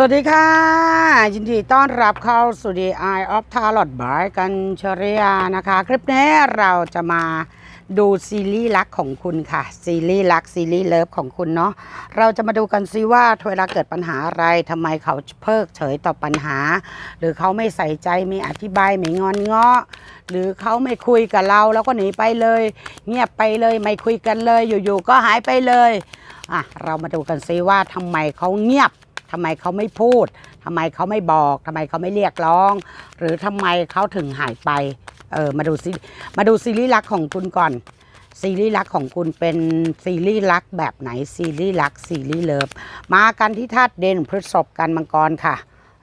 สวัสดีค่ะ ยินดีต้อนรับเข้าสู่ The Eye of Tarot by กันชริยนะคะ คลิปนี้เราจะมาดูซีรีส์รักของคุณค่ะ ซีรีส์รักซีรีส์เลิฟของคุณเนาะเราจะมาดูกันซิว่าเวลาเกิดปัญหาอะไรทำไมเขาเพิกเฉยต่อปัญหา หรือเขาไม่ใส่ใจไม่อธิบายไม่งอนเงาะหรือเขาไม่คุยกับเราแล้วก็หนีไปเลย เงียบไปเลยไม่คุยกันเลยอยู่ๆก็หายไปเลยอะเรามาดูกันซิว่าทำไมเขาเงียบ ทำไมเขาไม่พูดทำไมเขาไม่บอกทำไมเขาไม่เรียกร้อง หรือทำไมเขาถึงหายไปเออมาดูซีมาดูซีรีส์รักของคุณก่อน ซีรีส์รักของคุณเป็นซีรีส์รักแบบไหนซีรีส์รักซีรีส์เลิฟมากันที่ธาตุเด่นพฤษภกันมังกรค่ะ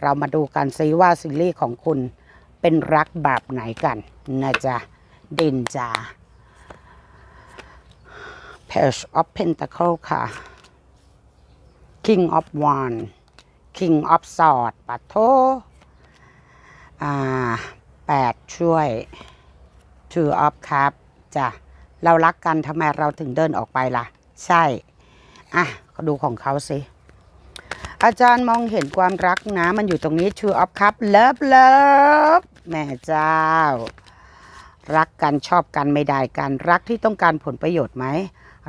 เรามาดูกันซิว่าซีรีส์ของคุณเป็นรักแบบไหนกันนะจ๊ะเด่นจ้า Page of Pentacle ค่ะ King of Wand King of Sword ปัทโทอ่าแปดช่วย Two of Cup จ้ะเรารักกันทำไมเราถึงเดินออกไปล่ะ ใช่ อะดูของเขาสิ อาจารย์มองเห็นความรักนะ มันอยู่ตรงนี้ Two of Cup Love Love แม่เจ้า รักกันชอบกันไม่ได้กัน รักที่ต้องการผลประโยชน์ไหม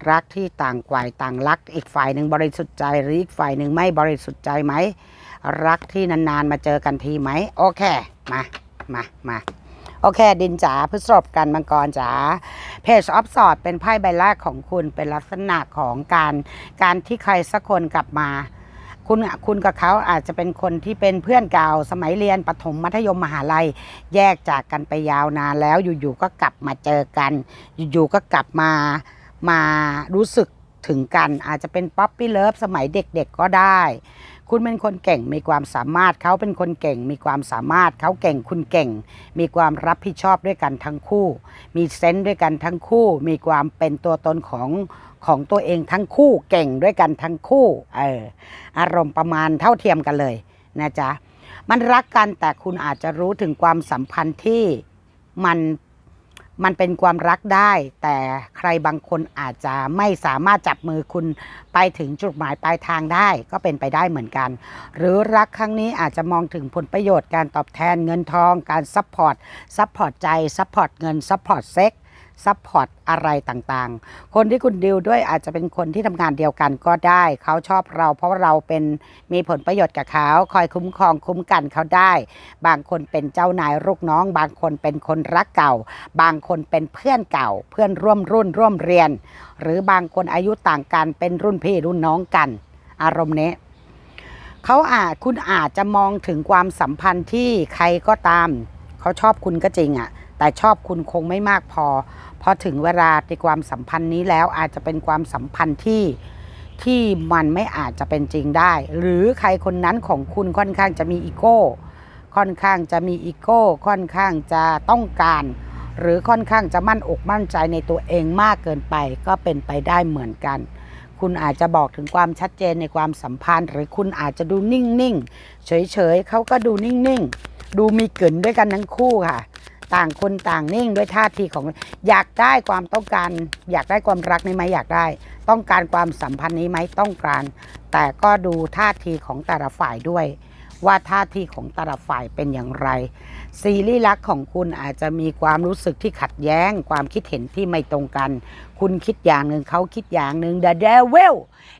รักที่ต่างฝ่ายต่างรัก อีกฝ่ายหนึ่งบริสุทธิ์ใจหรืออีกฝ่ายหนึ่งไม่บริสุทธิ์ใจไหม รักที่นานๆมาเจอกันทีไหม โอเค มา มา มา โอเค ดินจ๋าพฤษภกันมังกรจ๋าเพจออฟสอดเป็นไพ่ใบแรกของคุณเป็นลักษณะของการการที่ใครสักคนกลับมาคุณคุณกับเขาอาจจะเป็นคนที่เป็นเพื่อนเก่าสมัยเรียนประถมมัธยมมหาลัย แยกจากกันไปยาวนานแล้วอยู่ๆก็กลับมาเจอกัน อยู่ๆก็กลับมา มารู้สึกถึงกันอาจจะเป็นป๊อปปี้เลิฟสมัยเด็กๆก็ได้ คุณเป็นคนเก่งมีความสามารถเขาเป็นคนเก่ง มีความสามารถเขาเก่งคุณเก่ง มีความรับผิดชอบด้วยกันทั้งคู่ มีเซนส์ด้วยกันทั้งคู่ มีความเป็นตัวตนของของตัวเองทั้งคู่เก่งด้วยกันทั้งคู่เอออารมณ์ประมาณเท่าเทียมกันเลยนะจ๊ะมันรักกันแต่คุณอาจจะรู้ถึงความสัมพันธ์ที่มัน มันเป็นความรักได้ แต่ใครบางคนอาจจะไม่สามารถจับมือคุณไปถึงจุดหมายปลายทางได้ ก็เป็นไปได้เหมือนกัน หรือรักครั้งนี้อาจจะมองถึงผลประโยชน์การตอบแทนเงินทอง การซัพพอร์ตซัพพอร์ตใจซัพพอร์ตเงินซัพพอร์ตเซ็ก ซัพพอร์ตอะไรต่างๆ คนที่คุณดิวด้วยอาจจะเป็นคนที่ทำงานเดียวกันก็ได้ เขาชอบเราเพราะเราเป็นมีผลประโยชน์กับเขา คอยคุ้มครองคุ้มกันเขาได้ บางคนเป็นเจ้านายลูกน้อง บางคนเป็นคนรักเก่า บางคนเป็นเพื่อนเก่า เพื่อนร่วมรุ่นร่วมเรียน หรือบางคนอายุต่างกันเป็นรุ่นพี่รุ่นน้องกัน อารมณ์นี้เขาอาจคุณอาจจะมองถึงความสัมพันธ์ที่ใครก็ตาม เขาชอบคุณก็จริงอะ่ะ แต่ชอบคุณคงไม่มากพอพอถึงเวลาในความสัมพันธ์นี้แล้วอาจจะเป็นความสัมพันธ์ที่ที่มันไม่อาจจะเป็นจริงได้ หรือใครคนนั้นของคุณค่อนข้างจะมีอีโก้ ค่อนข้างจะมีอีโก้ ค่อนข้างจะต้องการ หรือค่อนข้างจะมั่นอกมั่นใจในตัวเองมากเกินไป ก็เป็นไปได้เหมือนกัน คุณอาจจะบอกถึงความชัดเจนในความสัมพันธ์ หรือคุณอาจจะดูนิ่งๆ เฉยๆเขาก็ดูนิ่งๆ ดูมีกลิ่นด้วยกันทั้งคู่ค่ะ ต่างคนต่างนิ่งด้วยท่าทีของอยากได้ความต้องการ อยากได้ความรักนี้ไหมอยากได้ ต้องการความสัมพันธ์นี้ไหมต้องการ แต่ก็ดูท่าทีของแต่ละฝ่ายด้วย ว่าท่าทีของแต่ละฝ่ายเป็นอย่างไร ซีรีส์รักของคุณอาจจะมีความรู้สึกที่ขัดแย้ง ความคิดเห็นที่ไม่ตรงกัน คุณคิดอย่างหนึ่งเขาคิดอย่างหนึ่ง The Devil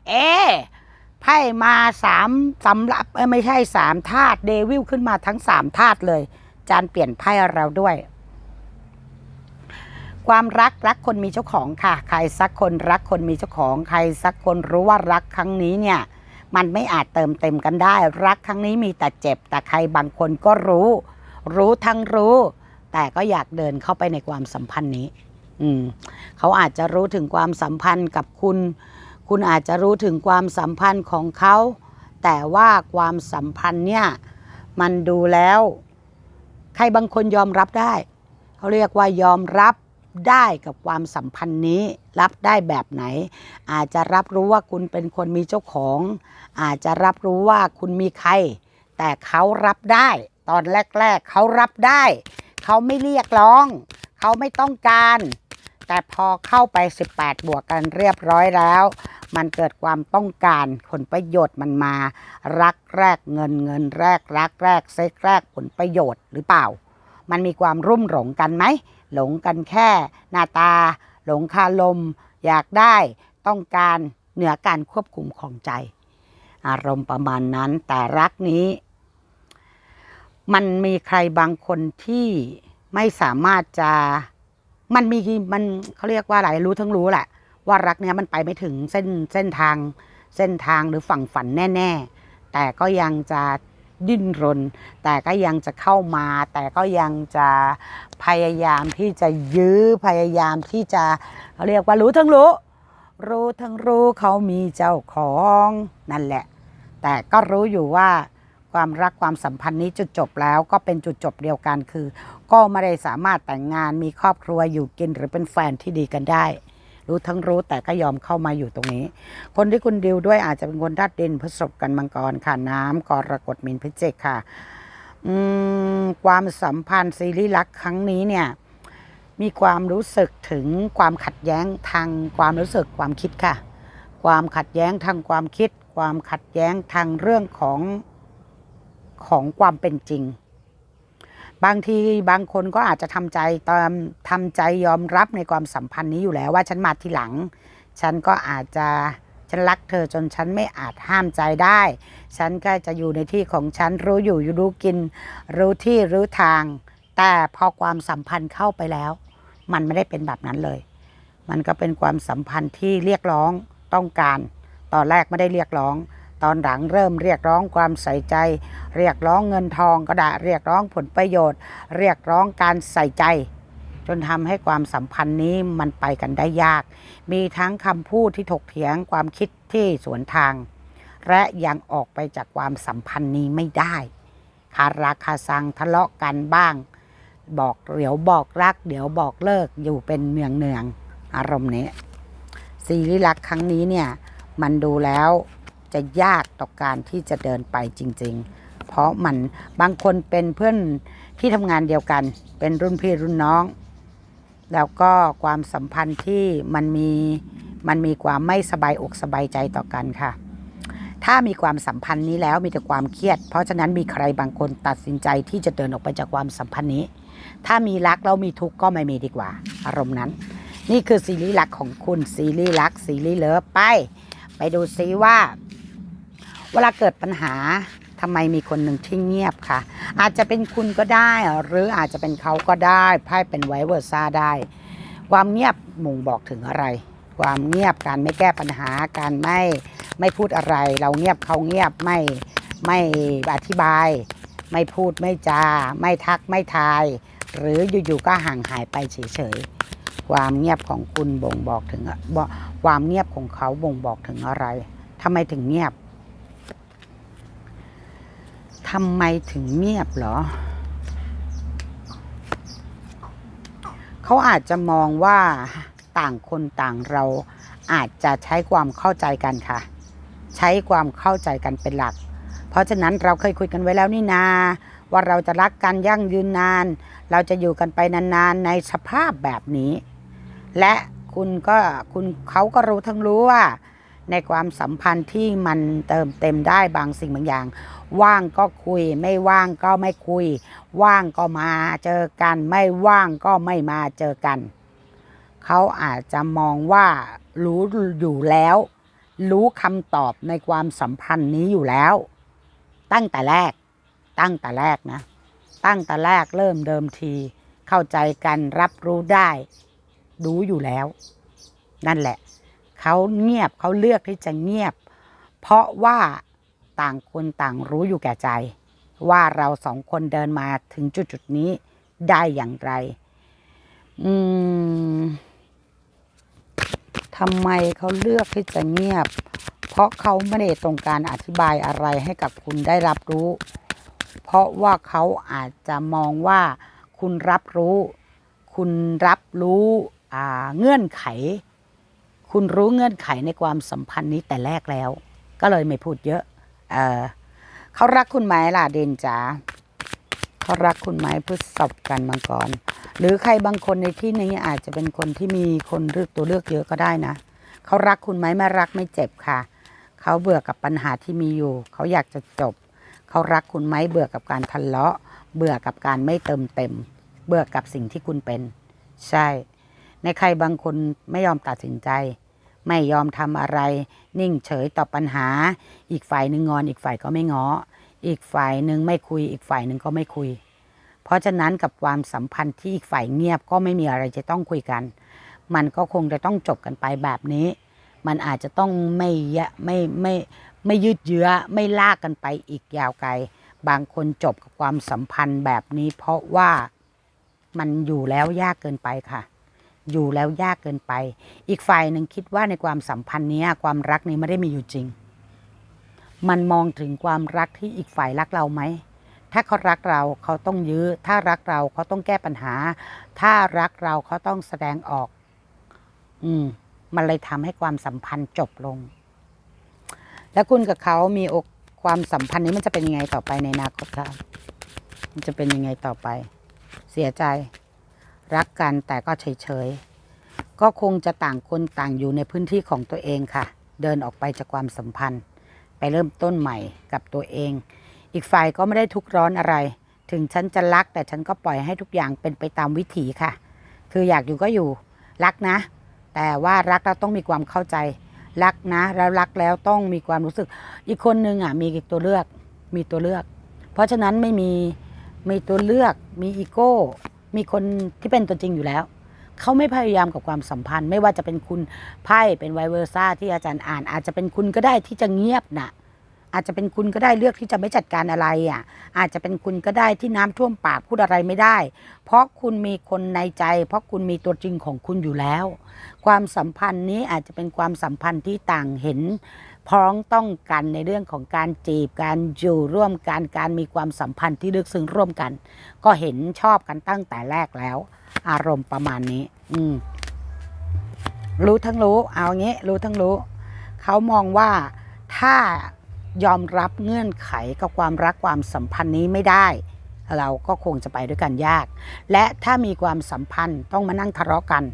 เอ๊ะไพ่มาสามสำหรับไม่ใช่สามธาตุเดวิลขึ้นมาทั้งสามธาตุเลย จานเปลี่ยนไพ่เราด้วย ความรักรักคนมีเจ้าของค่ะ ใครสักคนรักคนมีเจ้าของ ใครสักคนรู้ว่ารักครั้งนี้เนี่ย มันไม่อาจเติมเต็มกันได้ รักครั้งนี้มีแต่เจ็บ แต่ใครบางคนก็รู้ รู้ทั้งรู้ แต่ก็อยากเดินเข้าไปในความสัมพันธ์นี้ อืมเขาอาจจะรู้ถึงความสัมพันธ์กับคุณ คุณอาจจะรู้ถึงความสัมพันธ์ของเขาแต่ว่าความสัมพันธ์เนี่ยมันดูแล้ว ใครบางคนยอมรับได้ เขาเรียกว่ายอมรับได้กับความสัมพันธ์นี้ รับได้แบบไหน อาจจะรับรู้ว่าคุณเป็นคนมีเจ้าของ อาจจะรับรู้ว่าคุณมีใคร แต่เขารับได้ ตอนแรก ๆ เขารับได้ เขาไม่เรียกร้อง เขาไม่ต้องการ แต่พอเข้าไป 18 บวกกันเรียบร้อยแล้ว มันเกิดความต้องการผลประโยชน์มันมา รักแรกเงินเงินแรกรักแรกเซ็กแรกผลประโยชน์หรือเปล่า มันมีความรุ่มหลงกันไหมหลงกันแค่หน้าตา หลงคารมอยากได้ต้องการเหนือการควบคุมของใจ อารมณ์ประมาณนั้นแต่รักนี้ มันมีใครบางคนที่ไม่สามารถจะมันมีมันเขาเรียกว่าอะไรรู้ทั้งรู้แหละ ว่ารักเนี้ยมันไปไม่ถึงเส้นเส้นทางเส้นทางหรือฝั่งฝันแน่ ๆ แต่ก็ยังจะดิ้นรน แต่ก็ยังจะเข้ามา แต่ก็ยังจะพยายามที่จะยื้อพยายามที่จะเขาเรียกว่ารู้ทั้งรู้ รู้ทั้งรู้เขามีเจ้าของนั่นแหละ แต่ก็รู้อยู่ว่าความรักความสัมพันธ์นี้จุดจบแล้วก็เป็นจุดจบเดียวกันคือ ก็ไม่ได้สามารถแต่งงานมีครอบครัวอยู่กินหรือเป็นแฟนที่ดีกันได้ รู้ทั้งรู้แต่ก็ยอมเข้ามาอยู่ตรงนี้ คนที่คุณดิวด้วยอาจจะเป็นคนธาตุดินพฤษภกันมังกรค่ะน้ำกรกฎมินพิจิกค่ะอืมความสัมพันธ์ซีรีส์รักครั้งนี้เนี่ยมีความรู้สึกถึงความขัดแย้งทางความรู้สึกความคิดค่ะ ความขัดแย้งทางความคิด ความขัดแย้งทางเรื่องของของความเป็นจริง บางทีบางคนก็อาจจะทำใจตามทำใจยอมรับในความสัมพันธ์นี้อยู่แล้วว่าฉันมาทีหลัง ฉันก็อาจจะฉันรักเธอจนฉันไม่อาจห้ามใจได้ ฉันก็จะอยู่ในที่ของฉันรู้อยู่รู้กิน รู้ที่รู้ทาง แต่พอความสัมพันธ์เข้าไปแล้ว มันไม่ได้เป็นแบบนั้นเลย มันก็เป็นความสัมพันธ์ที่เรียกร้องต้องการ ตอนแรกไม่ได้เรียกร้อง ตอนหลังเริ่มเรียกร้องความใส่ใจ เรียกร้องเงินทองก็ได้เรียกร้องผลประโยชน์ เรียกร้องการใส่ใจ จนทำให้ความสัมพันธ์นี้มันไปกันได้ยาก มีทั้งคำพูดที่ถกเถียงความคิดที่สวนทาง และยังออกไปจากความสัมพันธ์นี้ไม่ได้คาราคาซังทะเลาะกันบ้าง บอกเดี๋ยวบอกรัก เดี๋ยวบอกเลิกอยู่เป็นเนืองเนืองอารมณ์นี้ซีรีส์รักครั้งนี้เนี่ย มันดูแล้ว จะยากต่อการที่จะเดินไปจริง ๆ เพราะมันบางคนเป็นเพื่อนที่ทำงานเดียวกัน เป็นรุ่นพี่รุ่นน้อง แล้วก็ความสัมพันธ์ที่มันมีมันมีความไม่สบายอกสบายใจต่อกันค่ะ ถ้ามีความสัมพันธ์นี้แล้วมีแต่ความเครียด เพราะฉะนั้นมีใครบางคนตัดสินใจที่จะเดินออกไปจากความสัมพันธ์นี้ ถ้ามีรักแล้วมีทุกข์ก็ไม่มีดีกว่า อารมณ์นั้น นี่คือซีรีส์รักของคุณซีรีส์รักซีรีส์เลิฟไป ไปดูซิว่า เวลาเกิดปัญหาทำไมมีคนหนึ่งที่เงียบค่ะ อาจจะเป็นคุณก็ได้ หรืออาจจะเป็นเขาก็ได้ไพ่เป็นไวเวอร์ซ่าได้ ความเงียบม่งบอกถึงอะไร ความเงียบการไม่แก้ปัญหาการไม่ไม่พูดอะไร เราเงียบเขาเงียบไม่ไม่อธิบาย ไม่พูดไม่จา ไม่ทักไม่ทาย หรืออยู่ๆก็ห่างหายไปเฉยๆความเงียบของคุณบ่งบอกถึงความเงียบของเขาบ่งบอกถึงอะไรทำไมถึงเงียบ ทำไมถึงเงียบเหรอ เขาอาจจะมองว่าต่างคนต่างเราอาจจะใช้ความเข้าใจกันค่ะ ใช้ความเข้าใจกันเป็นหลัก เพราะฉะนั้นเราเคยคุยกันไว้แล้วนี่นา ว่าเราจะรักกันยั่งยืนนาน เราจะอยู่กันไปนานๆในสภาพแบบนี้ และคุณก็คุณเขาก็รู้ทั้งรู้ว่า ในความสัมพันธ์ที่มันเติมเต็มได้บางสิ่งบางอย่าง ว่างก็คุย ไม่ว่างก็ไม่คุย ว่างก็มาเจอกัน ไม่ว่างก็ไม่มาเจอกัน เขาอาจจะมองว่ารู้อยู่แล้ว รู้คำตอบในความสัมพันธ์นี้อยู่แล้ว ตั้งแต่แรก ตั้งแต่แรกนะ ตั้งแต่แรกเริ่มเดิมที เข้าใจกันรับรู้ได้ รู้อยู่แล้ว นั่นแหละ เขาเงียบเขาเลือกที่จะเงียบ เพราะว่าต่างคนต่างรู้อยู่แก่ใจ ว่าเราสองคนเดินมาถึงจุดจุดนี้ได้อย่างไร อืมทำไมเขาเลือกที่จะเงียบ เพราะเขาไม่ได้ต้องการอธิบายอะไรให้กับคุณได้รับรู้ เพราะว่าเขาอาจจะมองว่าคุณรับรู้ คุณรับรู้อ่าเงื่อนไข คุณรู้เงื่อนไขในความสัมพันธ์นี้แต่แรกแล้ว ก็เลยไม่พูดเยอะ เออเขารักคุณไหมล่ะเดนจ๋าเขารักคุณไหมพฤษภกันมังกรหรือใครบางคนในที่นี้อาจจะเป็นคนที่มีคนเลือกตัวเลือกเยอะก็ได้นะเขารักคุณไหมไม่รักไม่เจ็บค่ะ เขาเบื่อกับปัญหาที่มีอยู่ เขาอยากจะจบ เขารักคุณไหมเบื่อกับการทะเลาะ เบื่อกับการไม่เติมเต็ม เบื่อกับสิ่งที่คุณเป็น ใช่ ในใครบางคนไม่ยอมตัดสินใจ ไม่ยอมทำอะไร นิ่งเฉยต่อปัญหา อีกฝ่ายหนึ่งงอน อีกฝ่ายก็ไม่ง้ออีกฝ่ายหนึ่งไม่คุย อีกฝ่ายหนึ่งก็ไม่คุย เพราะฉะนั้นกับความสัมพันธ์ที่อีกฝ่ายเงียบก็ไม่มีอะไรจะต้องคุยกัน มันก็คงจะต้องจบกันไปแบบนี้ มันอาจจะต้องไม่ยะไม่ไม่ไม่ยืดเยื้อไม่ลากกันไปอีกยาวไกล บางคนจบกับความสัมพันธ์แบบนี้ เพราะว่ามันอยู่แล้วยากเกินไปค่ะ อยู่แล้วยากเกินไป อีกฝ่ายหนึ่งคิดว่าในความสัมพันธ์นี้ความรักนี้ไม่ได้มีอยู่จริง มันมองถึงความรักที่อีกฝ่ายรักเราไหม ถ้าเขารักเราเขาต้องยื้อ ถ้ารักเราเขาต้องแก้ปัญหา ถ้ารักเราเขาต้องแสดงออก อืม มันเลยทำให้ความสัมพันธ์จบลง แล้วคุณกับเขามีอกความสัมพันธ์นี้มันจะเป็นยังไงต่อไปในอนาคตครับมันจะเป็นยังไงต่อไป เสียใจ รักกันแต่ก็เฉยๆ ก็คงจะต่างคนต่างอยู่ในพื้นที่ของตัวเองค่ะ เดินออกไปจากความสัมพันธ์ ไปเริ่มต้นใหม่กับตัวเอง อีกฝ่ายก็ไม่ได้ทุกร้อนอะไร ถึงฉันจะรักแต่ฉันก็ปล่อยให้ทุกอย่างเป็นไปตามวิถีค่ะ คืออยากอยู่ก็อยู่รักนะ แต่ว่ารักเราต้องมีความเข้าใจ รักนะแล้วรักแล้วต้องมีความรู้สึก อีกคนนึงอะมีตัวเลือกมีตัวเลือก เพราะฉะนั้นไม่มีมีตัวเลือกมีอีโก้ มีคนที่เป็นตัวจริงอยู่แล้ว เขาไม่พยายามกับความสัมพันธ์ ไม่ว่าจะเป็นคุณไพ่เป็นไวเวอร์ซ่าที่อาจารย์อ่าน อาจจะเป็นคุณก็ได้ที่จะเงียบน่ะอาจจะเป็นคุณก็ได้เลือกที่จะไม่จัดการอะไรอะ อาจจะเป็นคุณก็ได้ที่น้ำท่วมปากพูดอะไรไม่ได้ เพราะคุณมีคนในใจ เพราะคุณมีตัวจริงของคุณอยู่แล้ว ความสัมพันธ์นี้อาจจะเป็นความสัมพันธ์ที่ต่างเห็น พ้องต้องกันในเรื่องของการจีบการอยู่ร่วมกันการมีความสัมพันธ์ที่ลึกซึ้งร่วมกัน ก็เห็นชอบกันตั้งแต่แรกแล้ว อารมณ์ประมาณนี้ อืม รู้ทั้งรู้ เอางี้ รู้ทั้งรู้ เขามองว่าถ้ายอมรับเงื่อนไขกับความรักความสัมพันธ์นี้ไม่ได้ เราก็คงจะไปด้วยกันยาก และถ้ามีความสัมพันธ์ต้องมานั่งทะเลาะกัน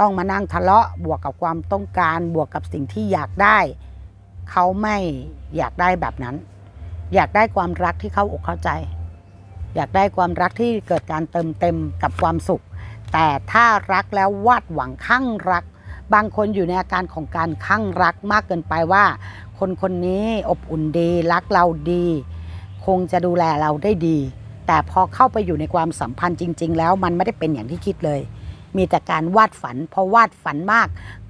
ต้องมานั่งทะเลาะบวกกับความต้องการบวกกับสิ่งที่อยากได้ เขาไม่อยากได้แบบนั้น อยากได้ความรักที่เข้าอกเข้าใจ อยากได้ความรักที่เกิดการเติมเต็มกับความสุข แต่ถ้ารักแล้ววาดหวังข้างรัก บางคนอยู่ในอาการของการข้างรักมากเกินไปว่า คนคนนี้อบอุ่นดีรักเราดี คงจะดูแลเราได้ดี แต่พอเข้าไปอยู่ในความสัมพันธ์จริง ๆ แล้วมันไม่ได้เป็นอย่างที่คิดเลยมีแต่การวาดฝันพอวาดฝันมาก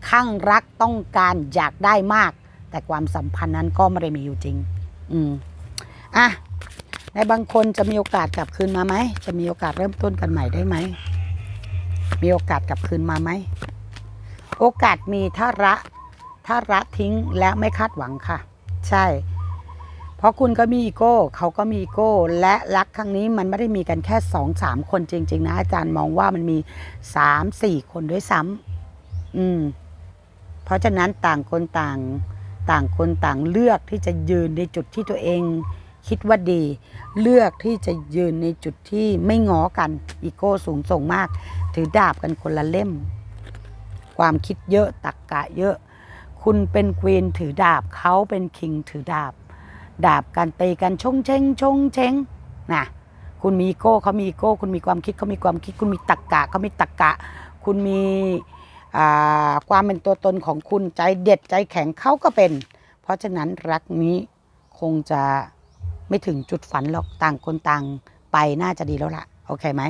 ข้างรักต้องการอยากได้มาก แต่ความสัมพันธ์นั้นก็ไม่ได้มีอยู่จริง อืมอะในบางคนจะมีโอกาสกลับคืนมาไหม จะมีโอกาสเริ่มต้นกันใหม่ได้ไหม มีโอกาสกลับคืนมาไหม โอกาสมีถ้าระถ้าระทิ้งและไม่คาดหวังค่ะ ใช่ เพราะคุณก็มีอีโก้ เขาก็มีอีโก้ และรักครั้งนี้มันไม่ได้มีกันแค่สองสามคนจริง ๆ นะ อาจารย์มองว่ามันมีสามสี่คนด้วยซ้ำอืม เพราะฉะนั้นต่างคนต่าง ต่างคนต่างเลือกที่จะยืนในจุดที่ตัวเอง คิดว่าดี เลือกที่จะยืนในจุดที่ไม่ง้อกันอีโก้สูงส่งมาก ถือดาบกันคนละเล่ม ความคิดเยอะตักกะเยอะ คุณเป็นควีนถือดาบเขาเป็นคิงถือดาบ ดาบกันตีกันชงเชงชงเชงนะคุณมีอีโก้เขามีอีโก้ คุณมีความคิดเขามีความคิด คุณมีตักกะเขามีตักกะ คุณมี ความเป็นตัวตนของคุณใจเด็ดใจแข็งเขาก็เป็น เพราะฉะนั้นรักนี้คงจะไม่ถึงจุดฝันหรอกต่างคนต่างไปน่าจะดีแล้วล่ะ โอเคไหม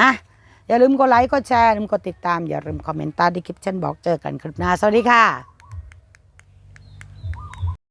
อะ อย่าลืมกดไลค์กดแชร์อย่าลืมกดติดตาม อย่าลืมคอมเมนต์ใต้ดีคลิปฉันบอกเจอกันคลิปหน้า สวัสดีค่ะ